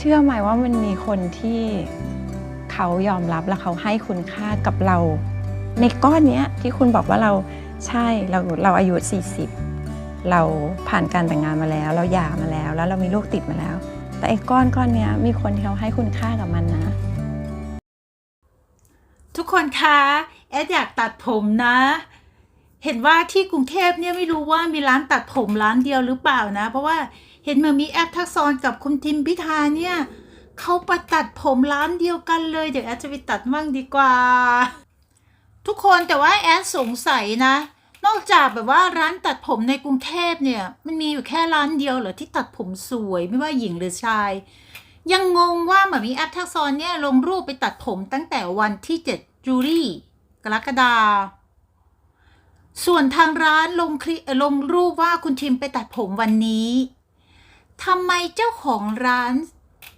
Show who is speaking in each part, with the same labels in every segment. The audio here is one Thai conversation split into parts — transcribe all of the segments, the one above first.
Speaker 1: เชื่อไหมว่ามันมีคนที่เขายอมรับและเขาให้คุณค่ากับเรา ในก้อนเนี้ยที่คุณบอกว่าเราใช่เราเราอายุ 40 เราผ่านการแต่งงานมาแล้ว เราหย่ามาแล้ว แล้วเรามีลูกติดมาแล้ว แต่ไอ้ก้อนก้อนเนี้ยมีคนที่เขาให้คุณค่ากับมันนะ
Speaker 2: ทุกคนคะแอดอยากตัดผมนะเห็นว่าที่กรุงเทพเนี่ยไม่รู้ว่ามีร้านตัดผมร้านเดียวหรือเปล่านะ เพราะว่า เห็นมันมีแอปทักษรกับคุณทิมพิธาเนี่ยเขาไปตัดผมร้านเดียวกันเลย เดี๋ยวแอดจะไปตัดมั่งดีกว่า ทุกคนแต่ว่าแอดสงสัยนะ นอกจากแบบว่าร้านตัดผมในกรุงเทพเนี่ย มันมีอยู่แค่ร้านเดียวเหรอที่ตัดผมสวยไม่ว่าหญิงหรือชาย ยังงงว่าเหมือนมีแอปทักษรเนี่ยลงรูปไปตัดผมตั้งแต่วันที่7จูรี่กรกฎาส่วนทางร้านลงคลิลงรูปว่าคุณทิมไปตัดผมวันนี้ ทำไมเจ้าของร้าน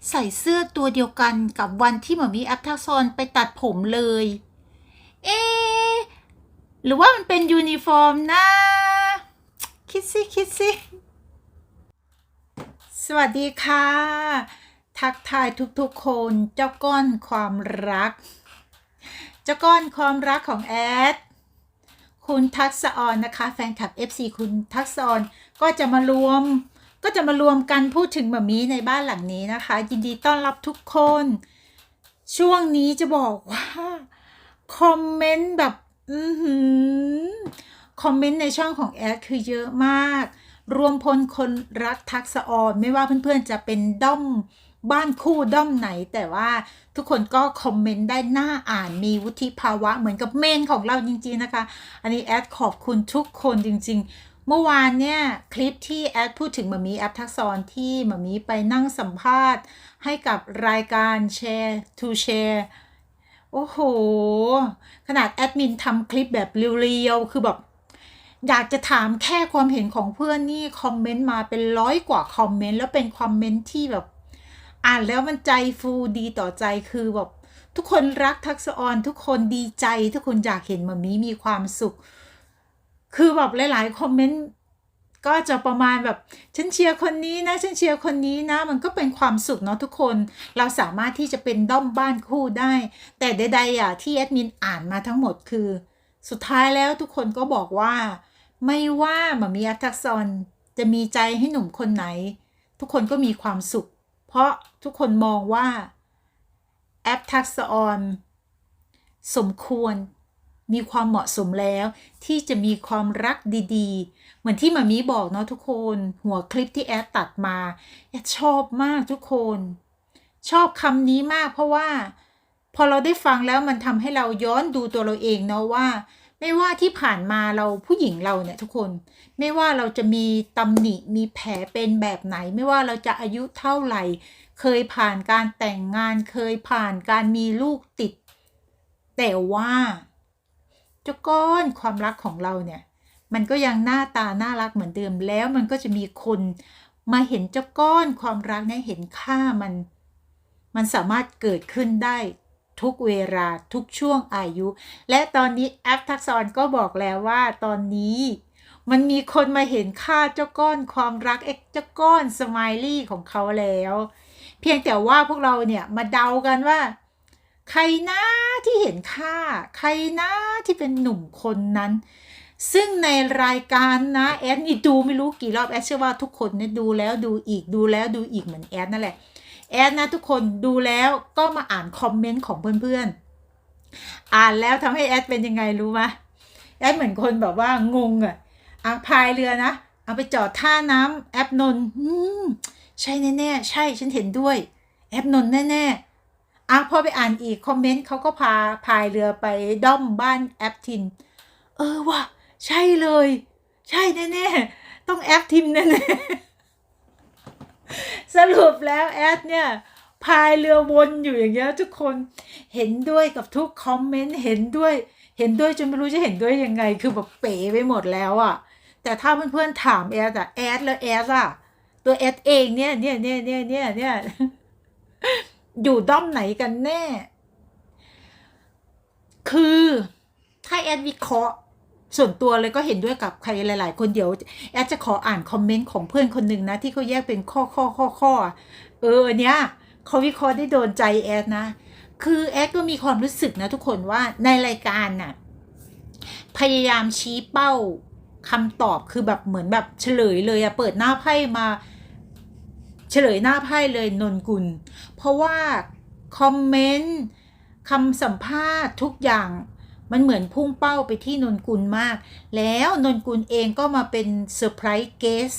Speaker 2: ใส่เสื้อตัวเดียวกันกับวันที่หมอมีแอปทักษรไปตัดผมเลย เอ๊หรือว่ามันเป็นยูนิฟอร์มนะ คิดสิคิดสิ สวัสดีค่ะ ทักทายทุกๆคนเจ้าก้อนความรัก เจ้าก้อนความรักของแอด คุณทักษออนนะคะ แฟนคลับ FC คุณทักษออนก็จะมารวม ก็จะมารวมกันพูดถึงหมามีในบ้านหลังนี้นะคะ ยินดีต้อนรับทุกคน ช่วงนี้จะบอกว่า คอมเมนต์แบบอือหือคอมเมนต์ในช่องของแอดคือเยอะมาก รวมพลคนรักทักษะออนไม่ว่าเพื่อนๆจะเป็นด้อมบ้านคู่ด้อมไหน แต่ว่าทุกคนก็คอมเมนต์ได้หน่าอ่านมีวุฒิภาวะเหมือนกับเมนของเราจริงๆนะคะ อันนี้แอดขอบคุณทุกคนจริง ๆ เมื่อวานเนี่ยคลิปที่แอดพูดถึงมามีแอปทักษรที่มามีไปนั่งสัมภาษณ์ ให้กับรายการ Share to Share โอ้โห ขนาดแอดมินทำคลิปแบบเรียวๆ คือแบบอยากจะถามแค่ความเห็นของเพื่อนนี่คอมเมนต์มาเป็นร้อยกว่าคอมเมนต์แล้วเป็นคอมเมนต์ที่แบบ อ่านแล้วมันใจฟูดีต่อใจคือแบบทุกคนรักทักษออนทุกคนดีใจ ทุกคนอยากเห็นมามีมีความสุข คือแบบหลาย ๆ คอมเมนต์ก็จะประมาณแบบฉันเชียร์คนนี้นะฉันเชียร์คนนี้นะ มันก็เป็นความสุขเนาะทุกคน เราสามารถที่จะเป็นด้อมบ้านคู่ได้ แต่ใดๆอะที่แอดมินอ่านมาทั้งหมดคือ สุดท้ายแล้วทุกคนก็บอกว่า ไม่ว่าหมามีอัทักษรจะมีใจให้หนุ่มคนไหน ทุกคนก็มีความสุข เพราะทุกคนมองว่าแอปทักษออนสมควร มีความเหมาะสมแล้ว ที่จะมีความรักดีๆ เหมือนที่มามีบอกเนาะทุกคน หัวคลิปที่แอดตัดมาแอดชอบมากทุกคน ชอบคำนี้มากเพราะว่า พอเราได้ฟังแล้วมันทำให้เราย้อนดูตัวเราเองเนาะว่า ไม่ว่าที่ผ่านมาเราผู้หญิงเราเนี่ยทุกคน ไม่ว่าเราจะมีตำหนิมีแผลเป็นแบบไหน ไม่ว่าเราจะอายุเท่าไหร่ เคยผ่านการแต่งงานเคยผ่านการมีลูกติด แต่ว่า เจ้าก้อนความรักของเราเนี่ยมันก็ยังหน้าตาน่ารักเหมือนเดิมแล้วมันก็จะมีคนมาเห็นเจ้าก้อนความรักเนี่ยเห็นค่ามัน มันสามารถเกิดขึ้นได้ทุกเวลาทุกช่วงอายุ และตอนนี้แอปทักษรก็บอกแล้วว่าตอนนี้ มันมีคนมาเห็นค่าเจ้าก้อนความรักเอ็กเจ้าก้อนสไมลี่ของเขาแล้ว เพียงแต่ว่าพวกเราเนี่ยมาเดากันว่า ใครนะที่เห็นค่า ใครนะที่เป็นหนุ่มคนนั้น ซึ่งในรายการนะแอดนี่ดูไม่รู้กี่รอบแอดเชื่อว่าทุกคนเนี่ยดูแล้วดูอีกดูแล้วดูอีกเหมือนแอดนั่นแหละแอดนะทุกคนดูแล้วก็มาอ่านคอมเมนต์ของเพื่อนๆ อ่านแล้วทำให้แอดเป็นยังไงรู้ไหมแอดเหมือนคนแบบว่างงอะอะพายเรือนะ เอาไปจอดท่าน้ำแอปนนอืมใช่แน่ๆใช่ฉันเห็นด้วย แอปนนแน่ๆ อะพอไปอ่านอีกคอมเมนต์เขาก็พาพายเรือไปด้อมบ้านแอปทิน เออว่ะใช่เลย ใช่แน่ๆต้องแอปทิมแน่ๆสรุปแล้วแอดเนี่ยพายเรือวนอยู่อย่างเงี้ยทุกคนเห็นด้วยกับทุกคอมเมนต์เห็นด้วย เห็นด้วยจนไม่รู้จะเห็นด้วยยังไง คือแบบเป๋ไปหมดแล้วอะแต่ถ้าเพื่อนๆถามแอดอะแอดแล้วแอดอะตัวแอดเองเนี่ยเนี่ยเนี่ยเนี่ยเนี่ยเนี่ย อยู่ด้อมไหนกันแน่ คือถ้าแอดวิเคราะห์ส่วนตัวเลยก็เห็นด้วยกับใครหลาย ๆ คนเดี๋ยวแอดจะขออ่านคอมเมนต์ของเพื่อนคนหนึ่งนะ ที่เขาแยกเป็นข้อข้อข้อข้อเออเนี้ยเขาวิเคราะห์ได้โดนใจแอดนะ คือแอดก็มีความรู้สึกนะทุกคนว่าในรายการน่ะพยายามชี้เป้าคำตอบคือแบบเหมือนแบบเฉลยเลยอะเปิดหน้าไพ่มา เฉลยหน้าไพ่เลยนนกุล เพราะว่าคอมเมนต์คำสัมภาษณ์ทุกอย่างมันเหมือนพุ่งเป้าไปที่นนกุลมาก แล้วนนกุลเองก็มาเป็นเซอร์ไพรส์เกส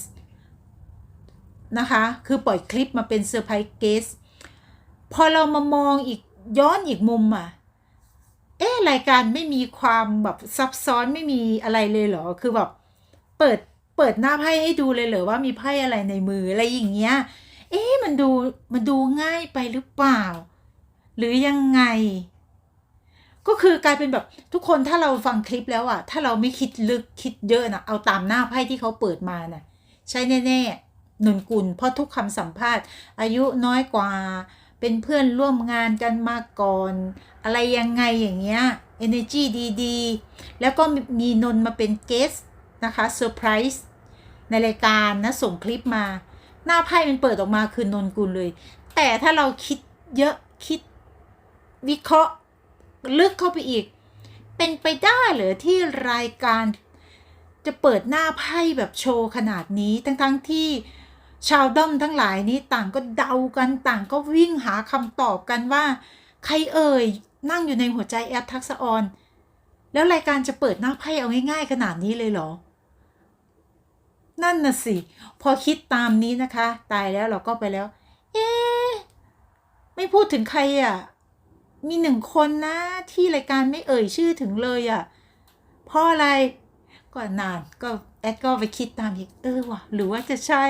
Speaker 2: นะคะ คือปล่อยคลิปมาเป็นเซอร์ไพรส์เกสพอเรามามองอีกย้อนอีกมุมอะ เอ๊ะรายการไม่มีความแบบซับซ้อนไม่มีอะไรเลยเหรอ คือแบบเปิด เปิดหน้าไพ่ให้ดูเลยเหรอว่ามีไพ่อะไรในมืออะไรอย่างเงี้ย เอ๊ะมันดูมันดูง่ายไปหรือเปล่า หรือยังไง ก็คือกลายเป็นแบบทุกคนถ้าเราฟังคลิปแล้วอะถ้าเราไม่คิดลึกคิดเยอะนะเอาตามหน้าไพ่ที่เขาเปิดมานะ่ะ ใช่แน่ๆนนกุลเพราะทุกคำสัมภาษณ์ อายุน้อยกว่าเป็นเพื่อนร่วมงานกันมาก่อน อะไรยังไงอย่างเงี้ย energy ดี ๆ แล้วก็มีนนมาเป็นเกสนะคะเซอร์ไพรส์ ในรายการนะส่งคลิปมา หน้าไพ่มันเปิดออกมาคือนนกุลเลย แต่ถ้าเราคิดเยอะคิดวิเคราะห์ลึกเข้าไปอีก เป็นไปได้เหรือที่รายการจะเปิดหน้าไพ่แบบโชว์ขนาดนี้ทั้งๆทที่ชาวด้อมทั้งหลายนี้ต่างก็เดากันต่างก็วิ่งหาคำตอบกันว่า ใครเอ่ยนั่งอยู่ในหัวใจแอปทักษะออน แล้วรายการจะเปิดหน้าไพ่เอาง่ายๆขนาดนี้เลยเหรอ นั่นน่ะสิ พอคิดตามนี้นะคะ ตายแล้วเราก็ไปแล้ว เอ๊ไม่พูดถึงใครอะ มีหนึ่งคนนะที่รายการไม่เอ่ยชื่อถึงเลยอะ่ะ เพราะอะไรก็นานก็แอดก็ไปคิดตามอีกเออว่ะหรือว่าจะใช่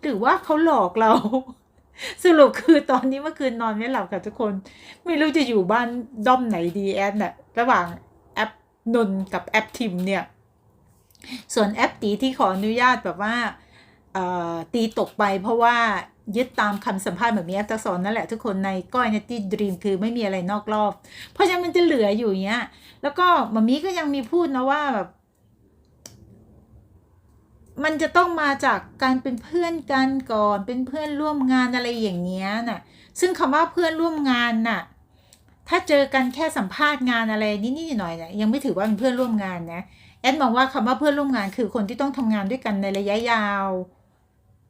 Speaker 2: หรือว่าเขาหลอกเรา สรุปคือตอนนี้เมื่อคืนนอนไม่หลับค่ะทุกคน ไม่รู้จะอยู่บ้านด้อมไหนดีแอดน่ะระหว่างแอปนนกับแอปทิมเนี่ย ส่วนแอปตีที่ขออนุญาตแบบว่าตีตกไปเพราะว่ายึดตามคำสัมภาษณ์แบบนี้แอปทักษรนั่นแหละทุกคนในก้อยนตี้ดรีมคือไม่มีอะไรนอกรอบ เพราะฉะนั้นมันจะเหลืออยู่เงี้ย แล้วก็มามีก็ยังมีพูดนะว่าแบบมันจะต้องมาจากการเป็นเพื่อนกันก่อนเป็นเพื่อนร่วมงานอะไรอย่างเงี้ยน่ะ ซึ่งคำว่าเพื่อนร่วมงานน่ะ ถ้าเจอกันแค่สัมภาษณ์งานอะไรนิดๆหน่อยๆเนี่ยยังไม่ถือว่าเป็นเพื่อนร่วมงานนะ แอดมองว่าคำว่าเพื่อนร่วมงานคือคนที่ต้องทำงานด้วยกันในระยะยาว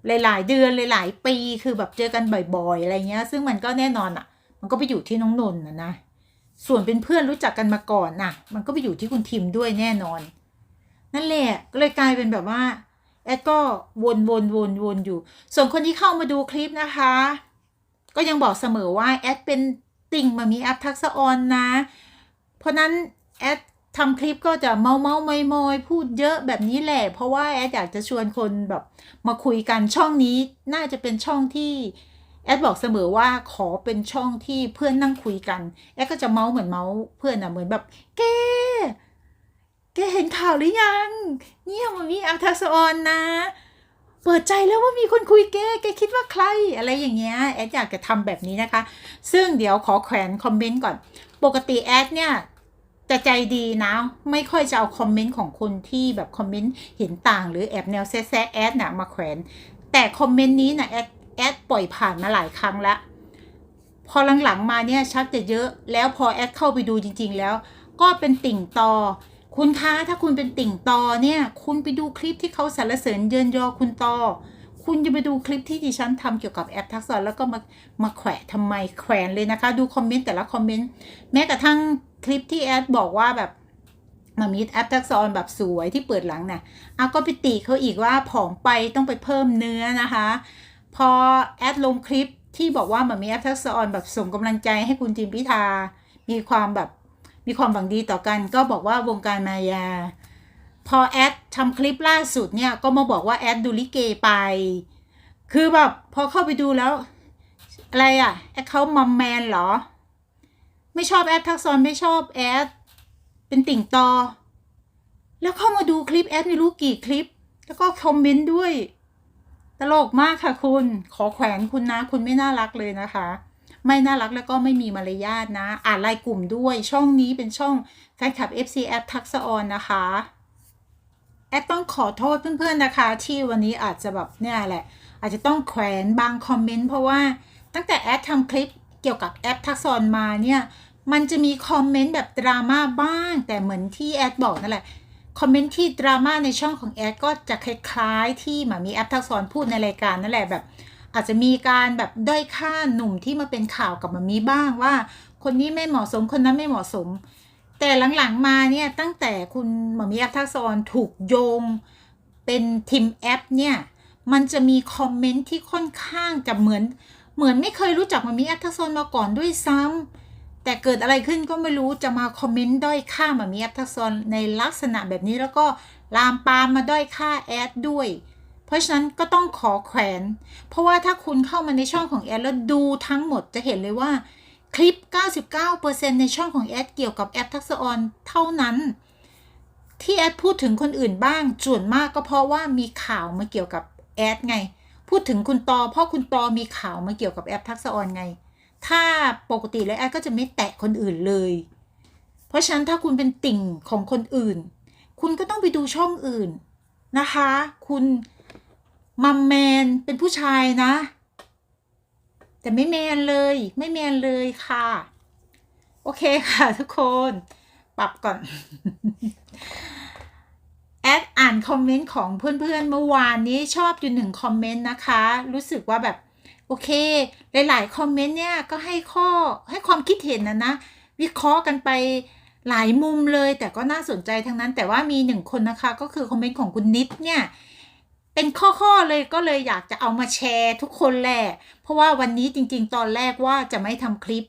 Speaker 2: หลาย ๆ เดือนหลาย ๆ ปีคือแบบเจอกันบ่อยๆอะไรเงี้ย ซึ่งมันก็แน่นอนอะ มันก็ไปอยู่ที่น้องนนท์นะนะส่วนเป็นเพื่อนรู้จักกันมาก่อนน่ะ มันก็ไปอยู่ที่คุณทิมด้วยแน่นอน นั่นแหละก็เลยกลายเป็นแบบว่าแอดก็วนวนวนวนอยู่ ส่วนคนที่เข้ามาดูคลิปนะคะ ก็ยังบอกเสมอว่าแอดเป็นติ่งมามีแอปทักษะออนนะ เพราะนั้นแอด ทำคลิปก็จะเมาเมามอยมอยพูดเยอะแบบนี้แหละ เพราะว่าแอดอยากจะชวนคนแบบมาคุยกันช่องนี้น่าจะเป็นช่องที่แอดบอกเสมอว่าขอเป็นช่องที่เพื่อนนั่งคุยกันแอดก็จะเมาเหมือนเมาเพื่อนอะเหมือนแบบแกแกเห็นข่าวหรือยังเนี่ยมันมีแอปทักษะออนนะเปิดใจแล้วว่ามีคนคุยแกแกคิดว่าใครอะไรอย่างเงี้ยแอดอยากจะทำแบบนี้นะคะ ซึ่งเดี๋ยวขอแขวนคอมเมนต์ก่อน ปกติแอดเนี่ย จะใจดีนะ ไม่ค่อยจะเอาคอมเมนต์ของคนที่แบบคอมเมนต์เห็นต่างหรือแอบแนวแซะแอดนะมาแขวน แต่คอมเมนต์นี้นะแอดแอดปล่อยผ่านมาหลายครั้งแล้ว พอหลังๆมาเนี่ยชักจะเยอะ แล้วพอแอดเข้าไปดูจริง ๆ แล้ว ก็เป็นติ่งตอคุณคะถ้าคุณเป็นติ่งตอเนี่ย คุณไปดูคลิปที่เขาสรรเสริญเยินยอคุณตอคุณจะไปดูคลิปที่ดิฉันทำเกี่ยวกับแอปทักษะแล้วก็มามาแขวะทำไมแขวนเลยนะคะ ดูคอมเมนต์แต่ละคอมเมนต์แม้กระทั่ง คลิปที่แอดบอกว่าแบบมามีแอปทักษะแบบสวยที่เปิดหลังน่ะอาก็ไปติเขาอีกว่าผอมไปต้องไปเพิ่มเนื้อนะคะ พอแอดลงคลิปที่บอกว่ามันมีแอปทักษะออนแบบส่งกำลังใจให้คุณทีมพิธา มีความแบบมีความหวังดีต่อกัน ก็บอกว่าวงการมายา พอแอดทำคลิปล่าสุดเนี่ยก็มาบอกว่าแอดดูลิเกไป คือแบบพอเข้าไปดูแล้ว อะไรอะแอดเขามัมแมนเหรอ ไม่ชอบแอดทักษรไม่ชอบแอดเป็นติ่งตอ แล้วเข้ามาดูคลิปแอดไม่รู้กี่คลิป แล้วก็คอมเมนต์ด้วย ตลกมากค่ะคุณ ขอแขวนคุณนะ คุณไม่น่ารักเลยนะคะ ไม่น่ารักแล้วก็ไม่มีมารยาทนะ อ่านรายกลุ่มด้วย ช่องนี้เป็นช่องแฟนคลับ FC แอดทักษะอนนะคะแอดต้องขอโทษเพื่อนๆนะคะ ที่วันนี้อาจจะแบบเนี่ยแหละ อาจจะต้องแขวนบางคอมเมนต์เพราะว่าตั้งแต่แอดทำคลิปเกี่ยวกับแอปทักษรมาเนี่ย มันจะมีคอมเมนต์แบบดราม่าบ้าง แต่เหมือนที่แอดบอกนั่นแหละคอมเมนต์ที่ดราม่าในช่องของแอดก็จะคล้ายๆ ที่หมามีแอปทักษรพูดในรายการนั่นแหละแบบ อาจจะมีการแบบด้อยค่าหนุ่มที่มาเป็นข่าวกับหมามีบ้างว่า คนนี้ไม่เหมาะสมคนนั้นไม่เหมาะสม แต่หลังๆมาเนี่ยตั้งแต่คุณหมามีแอปทักษรถูกโยง เป็นทีมแอปเนี่ยมันจะมีคอมเมนต์ที่ค่อนข้างจะเหมือน เหมือนไม่เคยรู้จักหมามีแอปทักษรมาก่อนด้วยซ้ำ แต่เกิดอะไรขึ้นก็ไม่รู้จะมาคอมเมนต์ด้อยค่ามามีแอปทักษรในลักษณะแบบนี้แล้วก็ลามปามมาด้อยค่าแอดด้วย เพราะฉะนั้นก็ต้องขอแขวน เพราะว่าถ้าคุณเข้ามาในช่องของแอดแล้วดูทั้งหมดจะเห็นเลยว่าคลิป 99%ในช่องของแอดเกี่ยวกับแอปทักษออนเท่านั้น ที่แอดพูดถึงคนอื่นบ้างส่วนมากก็เพราะว่ามีข่าวมาเกี่ยวกับแอดไง พูดถึงคุณตอเพราะคุณตอมีข่าวมาเกี่ยวกับแอปทักษออนไง ถ้าปกติแล้วแอดก็จะไม่แตะคนอื่นเลย เพราะฉะนั้นถ้าคุณเป็นติ่งของคนอื่น คุณก็ต้องไปดูช่องอื่นนะคะ คุณมัมแมนเป็นผู้ชายนะ แต่ไม่แมนเลยไม่แมนเลยค่ะ โอเคค่ะทุกคน ปรับก่อน แอดอ่านคอมเมนต์ของเพื่อนๆเมื่อวานนี้ชอบอยู่หนึ่งคอมเมนต์นะคะ รู้สึกว่าแบบ เค หลาย ๆ คอมเมนต์เนี่ยก็ให้ข้อให้ความคิดเห็นนะนะ วิเคราะห์กันไปหลายมุมเลย แต่ก็น่าสนใจทั้งนั้น แต่ว่ามีหนึ่งคนนะคะก็คือคอมเมนต์ของคุณนิดเนี่ยเป็นข้อๆเลยก็เลยอยากจะเอามาแชร์ทุกคนแหละ เพราะว่าวันนี้จริง ๆ ตอนแรกว่าจะไม่ทำคลิป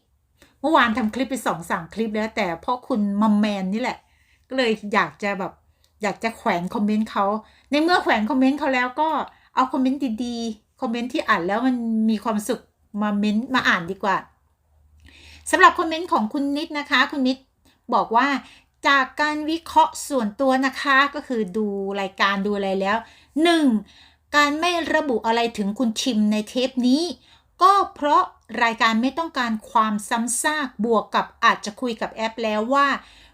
Speaker 2: เมื่อวานทำคลิปไปสองสามคลิปแล้วแต่เพราะคุณมัมแมนนี่แหละ ก็เลยอยากจะแบบอยากจะแขวนคอมเมนต์เขาในเมื่อแขวนคอมเมนต์เขาแล้วก็เอาคอมเมนต์ดีๆ คอมเมนต์ที่อ่านแล้วมันมีความสุขมาเม้นต์มาอ่านดีกว่าสำหรับคอมเมนต์ของคุณนิดนะคะ คุณนิดบอกว่าจากการวิเคราะห์ส่วนตัวนะคะก็คือดูรายการดูอะไรแล้ว 1. การไม่ระบุอะไรถึงคุณทิมในเทปนี้ ก็เพราะรายการไม่ต้องการความซ้ำซากบวกกับอาจจะคุยกับแอปแล้วว่า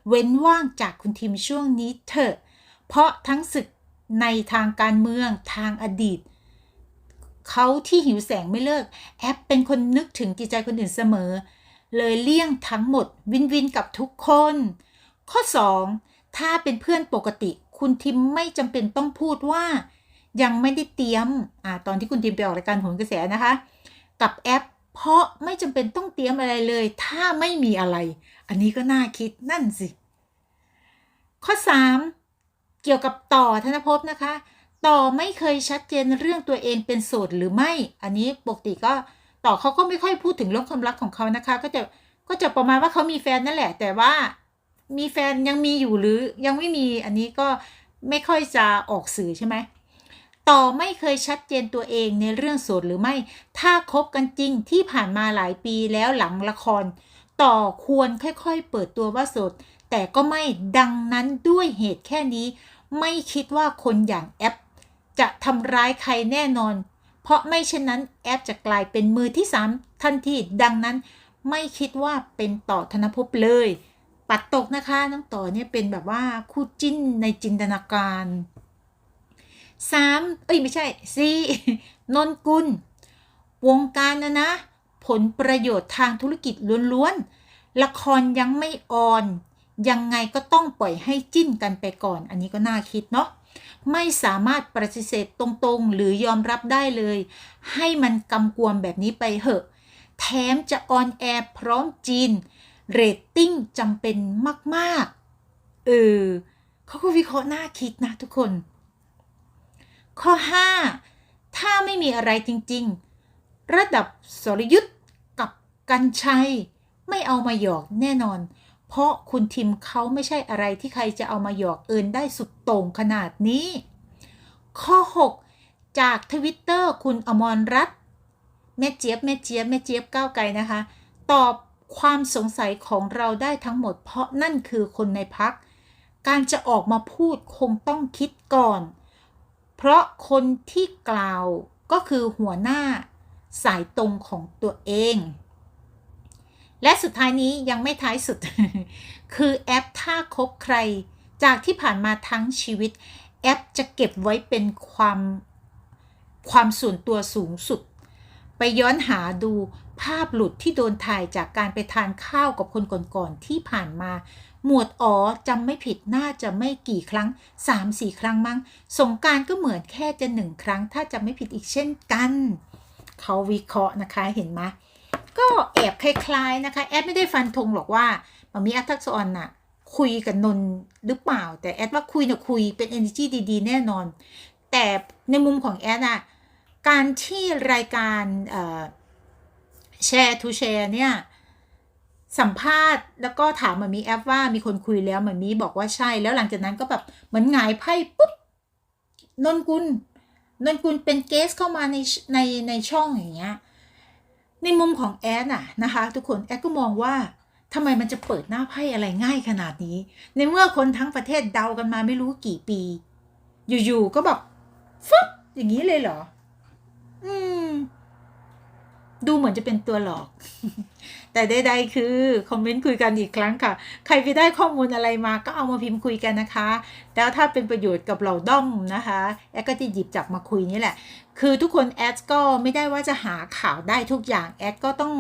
Speaker 2: เว้นว่างจากคุณทิมช่วงนี้เถอะ เพราะทั้งศึกในทางการเมืองทางอดีต เขาที่หิวแสงไม่เลิก แอปเป็นคนนึกถึงจิตใจคนอื่นเสมอ เลยเลี่ยงทั้งหมดวินวินกับทุกคน ข้อ 2. ถ้าเป็นเพื่อนปกติ คุณทิมไม่จำเป็นต้องพูดว่า ยังไม่ได้เตรียมอ่าตอนที่คุณทิมไปออกรายการโหนกระแสนะคะ กับแอป เพราะไม่จำเป็นต้องเตรียมอะไรเลย ถ้าไม่มีอะไร อันนี้ก็น่าคิดนั่นสิ ข้อ 3. เกี่ยวกับต่อธนภพนะคะ ต่อไม่เคยชัดเจนเรื่องตัวเองเป็นโสดหรือไม่ อันนี้ปกติก็ต่อเขาก็ไม่ค่อยพูดถึงเรื่องความรักของเขานะคะ ก็จะก็จะประมาณว่าเขามีแฟนนั่นแหละ แต่ว่ามีแฟนยังมีอยู่หรือยังไม่มีอันนี้ก็ไม่ค่อยจะออกสื่อใช่ไหมต่อไม่เคยชัดเจนตัวเองในเรื่องโสดหรือไม่ ถ้าคบกันจริงที่ผ่านมาหลายปีแล้วหลังละคร ต่อควรค่อยๆ เปิดตัวว่าโสดแต่ก็ไม่ดังนั้นด้วยเหตุแค่นี้ ไม่คิดว่าคนอย่างแอป จะทำร้ายใครแน่นอน เพราะไม่เช่นนั้นแอปจะกลายเป็นมือที่สามทันทีดังนั้น ไม่คิดว่าเป็นต่อธนภพเลย ปัดตกนะคะน้องต่อเนี่ยเป็นแบบว่าคู่จิ้นในจินตนาการสามเอ้ยไม่ใช่สี่นนกุล วงการนะนะ ผลประโยชน์ทางธุรกิจล้วนๆ ละครยังไม่ออน ยังไงก็ต้องปล่อยให้จิ้นกันไปก่อน อันนี้ก็น่าคิดเนาะ ไม่สามารถปฏิเสธตรงๆ หรือยอมรับได้เลย ให้มันกำกวมแบบนี้ไปเหอะ แถมจะออนแอร์พร้อมจีน เรตติ้งจำเป็นมากๆ เออเขาก็วิเคราะห์น่าคิดนะทุกคน ข้อ 5 ถ้าไม่มีอะไรจริงๆ ระดับสรยุทธ์กับกันชัย ไม่เอามาหยอกแน่นอน เพราะคุณทิมเขาไม่ใช่อะไรที่ใครจะเอามาหยอกเอินได้สุดโต่งขนาดนี้ ข้อ 6 จากทวิตเตอร์คุณอมรรัตน์แม่เจี๊ยบแม่เจี๊ยบแม่เจี๊ยบก้าวไกลนะคะ ตอบความสงสัยของเราได้ทั้งหมด เพราะนั่นคือคนในพัก การจะออกมาพูดคงต้องคิดก่อน เพราะคนที่กล่าวก็คือหัวหน้าสายตรงของตัวเอง และสุดท้ายนี้ยังไม่ท้ายสุด คือแอปถ้าคบใคร จากที่ผ่านมาทั้งชีวิต แอปจะเก็บไว้เป็นความความส่วนตัวสูงสุด ไปย้อนหาดูภาพหลุดที่โดนถ่ายจากการไปทานข้าวกับคนก่อนๆที่ผ่านมา หมวดอ๋อจำไม่ผิดน่าจะไม่กี่ครั้ง 3-4 ครั้งมั้ง สงการก็เหมือนแค่จะหนึ่งครั้ง ถ้าจำไม่ผิดอีกเช่นกัน เขาวิเคราะห์นะคะเห็นไหม ก็แอบคล้ายๆนะคะ แอดไม่ได้ฟันธงหรอกว่ามามีอทักษะออนน่ะคุยกับนนหรือเปล่า แต่แอดว่าคุยน่ะคุยเป็น energy ดีๆ แน่นอน แต่ในมุมของแอดอะการที่รายการแชร์ทูแชร์เนี่ยสัมภาษณ์แล้วก็ถามมามีแอปว่ามีคนคุยแล้วมามีบอกว่าใช่แล้วหลังจากนั้นก็แบบเหมือนหงายไพ่ปุ๊บนนกุลนนกุลเป็นเกสเข้ามาในในในช่องอย่างเงี้ย ในมุมของแอดน่ะนะคะทุกคนแอดก็มองว่าทำไมมันจะเปิดหน้าไพ่อะไรง่ายขนาดนี้ ในเมื่อคนทั้งประเทศเดากันมาไม่รู้กี่ปี อยู่ๆก็แบบฟึบอย่างนี้เลยเหรอ อืม ดูเหมือนจะเป็นตัวหลอก แต่ใดๆคือ คอมเมนต์คุยกันอีกครั้งค่ะ ใครไปได้ข้อมูลอะไรมาก็เอามาพิมพ์คุยกันนะคะ แล้วถ้าเป็นประโยชน์กับเราด้อมนะคะ แอดก็จะหยิบจับมาคุยนี่แหละ คือทุกคนแอดก็ไม่ได้ว่าจะหาข่าวได้ทุกอย่างแอดก็ต้อง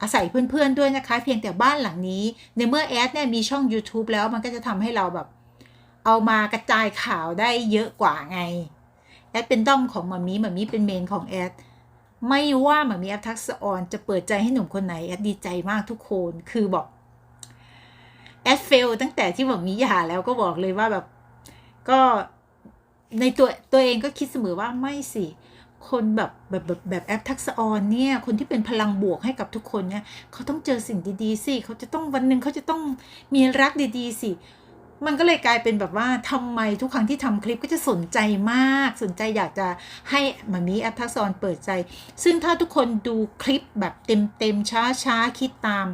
Speaker 2: อาศัยเพื่อนๆด้วยนะคะ เพียงแต่บ้านหลังนี้ ในเมื่อแอดเนี่ยมีช่อง YouTube แล้วมันก็จะทำให้เราแบบ เอามากระจายข่าวได้เยอะกว่าไง แอดเป็นด้อมของมามีมามีเป็นเมนของแอดไม่ว่าหมามีแอปทักษะออนจะเปิดใจให้หนุ่มคนไหนแอดดีใจมากทุกคนคือบอกแอดเฟลตั้งแต่ที่หมามีหย่าแล้วก็บอกเลยว่าแบบก็ในตัวตัวเองก็คิดเสมอว่าไม่สิ คนแบบแบบแบบแบบแอปทักษออนเนี่ย คนที่เป็นพลังบวกให้กับทุกคนเนี่ยเขาต้องเจอสิ่งดีๆสิเขาจะต้องวันหนึ่งเขาจะต้องมีรักดีๆสิมันก็เลยกลายเป็นแบบว่าทำไมทุกครั้งที่ทำคลิปก็จะสนใจมาก สนใจอยากจะให้มามีแอปทักษออนเปิดใจ ซึ่งถ้าทุกคนดูคลิปแบบเต็มเต็มช้าช้าๆคิดตาม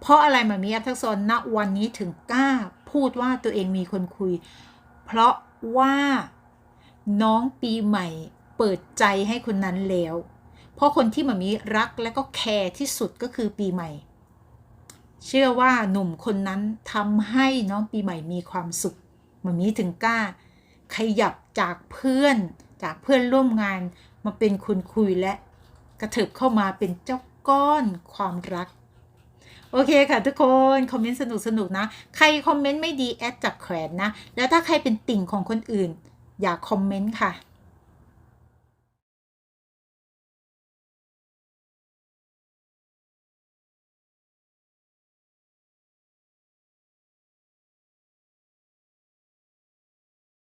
Speaker 2: เพราะอะไรมามีแอปทักษออนณวันนี้ถึงกล้าพูดว่าตัวเองมีคนคุย เพราะว่าน้องปีใหม่ เปิดใจให้คนนั้นแล้ว เพราะคนที่มามีรักและก็แคร์ที่สุดก็คือปีใหม่ เชื่อว่าหนุ่มคนนั้นทำให้น้องปีใหม่มีความสุขมามีถึงกล้า ขยับจากเพื่อนจากเพื่อนร่วมงานมาเป็นคนคุยและกระเถิบเข้ามาเป็นเจ้าก้อนความรัก โอเคค่ะทุกคน คอมเมนต์สนุกสนุกนะ ใครคอมเมนต์ไม่ดีแอดจับแขวนนะ แล้วถ้าใครเป็นติ่งของคนอื่น อย่าคอมเมนต์ค่ะ